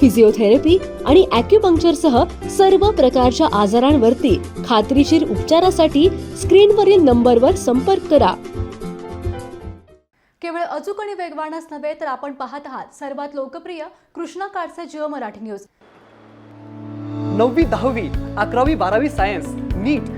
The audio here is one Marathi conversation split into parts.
फिजिओथेरपी आणि अॅक्युपंक्चर सह सर्व प्रकारच्या आजारांवरती खात्रीशीर उपचारासाठी स्क्रीनवरील नंबरवर संपर्क करा. केवळ अचूक आणि वेगवानच नव्हे तर आपण पाहत आहात सर्वात लोकप्रिय कृष्णा काडचे जिओ मराठी न्यूज. नववी दहावी अकरावी बारावी science NEET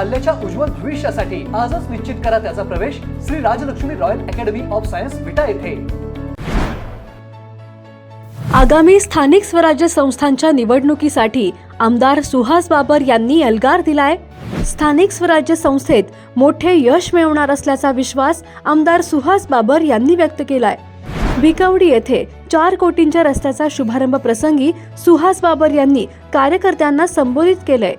पाल्याच्या उज्ज्वल भविष्यासाठी आजच निश्चित करा त्याचा प्रवेश Shri Rajlakshmi royal academy of science Vita येथे. आगामी स्थानिक स्वराज्य संस्थांच्या निवडणुकीसाठी आमदार सुहास बाबर यांनी एल्गार दिलाय. स्थानिक स्वराज्य संस्थेत मोठे यश मिळवणार असल्याचा विश्वास आमदार सुहास बाबर यांनी व्यक्त केलाय. भिकवडी येथे चार कोटींच्या रस्त्याचा शुभारंभ प्रसंगी सुहास बाबर यांनी कार्यकर्त्यांना संबोधित केलंय.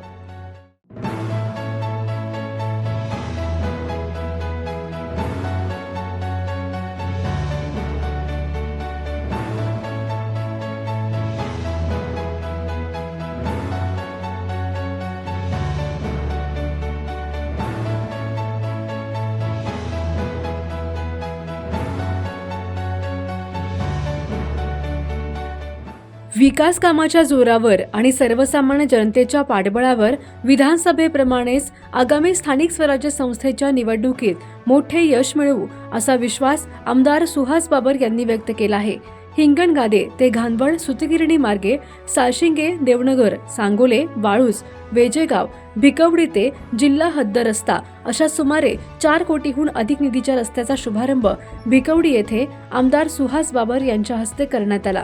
विकास कामाच्या जोरावर आणि सर्वसामान्य जनतेच्या पाठबळावर विधानसभेप्रमाणेच आगामी स्थानिक स्वराज्य संस्थेच्या निवडणुकीत मोठे यश मिळवू असा विश्वास आमदार सुहास बाबर यांनी व्यक्त केला आहे. हिंगणगादे ते घानवड सुतगिरणी मार्गे साशिंगे देवनगर सांगोले वाळूज वेजेगाव भिकवडी ते जिल्हा हद्द रस्ता अशा सुमारे चार कोटीहून अधिक निधीच्या रस्त्याचा शुभारंभ भिकवडी येथे आमदार सुहास बाबर यांच्या हस्ते करण्यात आला.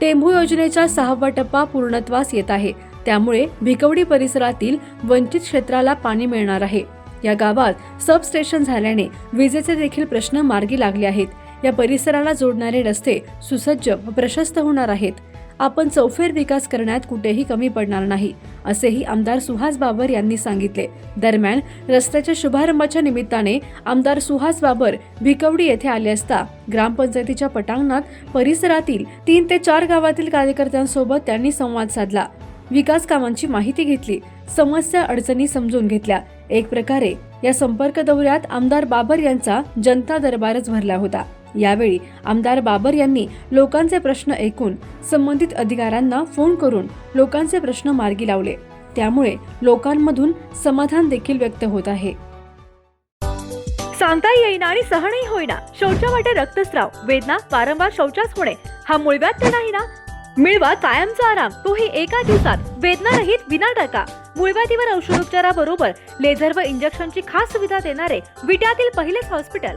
टेंभू योजनेचा सहावा टप्पा पूर्णत्वास येत आहे. त्यामुळे भिकवडी परिसरातील वंचित क्षेत्राला पाणी मिळणार आहे. या गावात सबस्टेशन झाल्याने विजेचे देखील प्रश्न मार्गी लागले आहेत. या परिसराला जोडणारे रस्ते सुसज्ज व प्रशस्त होणार आहेत. आपण चौफेर विकास करण्यात कुठेही कमी पडणार नाही असेही आमदार सुहास बाबर यांनी सांगितले. दरम्यान रस्त्याच्या शुभारंभाच्या निमित्ताने आमदार सुहास बाबर भिकवडी येथे आले असता ग्रामपंचायतीच्या पटांगणात परिसरातील तीन ते चार गावातील कार्यकर्त्यांसोबत त्यांनी संवाद साधला. विकास कामांची माहिती घेतली समस्या अडचणी समजून घेतल्या. एक प्रकारे या संपर्क दौऱ्यात आमदार बाबर यांचा जनता दरबारच भरला होता. यावेळी आमदार बाबर यांनी लोकांचे प्रश्न ऐकून संबंधित अधिकाऱ्यांना फोन करून लोकांचे प्रश्न मार्गी लावले. त्यामुळे लोकांमधून समाधान देखील व्यक्त होत आहे. सांगता येईना आणि सहनही होईना. शौचा वाटे रक्तस्राव. वेदना वारंवार शौचास होणे. हा मूळव्याध तर नाही ना? मिळवा कायमचा आराम. तोही एका दिवसात. वेदना रहित विना टाका मूळव्याधीवर औषधोपचाराबरोबर लेझर व इंजेक्शनची खास सुविधा देणारे विट्यातील पहिलेच हॉस्पिटल.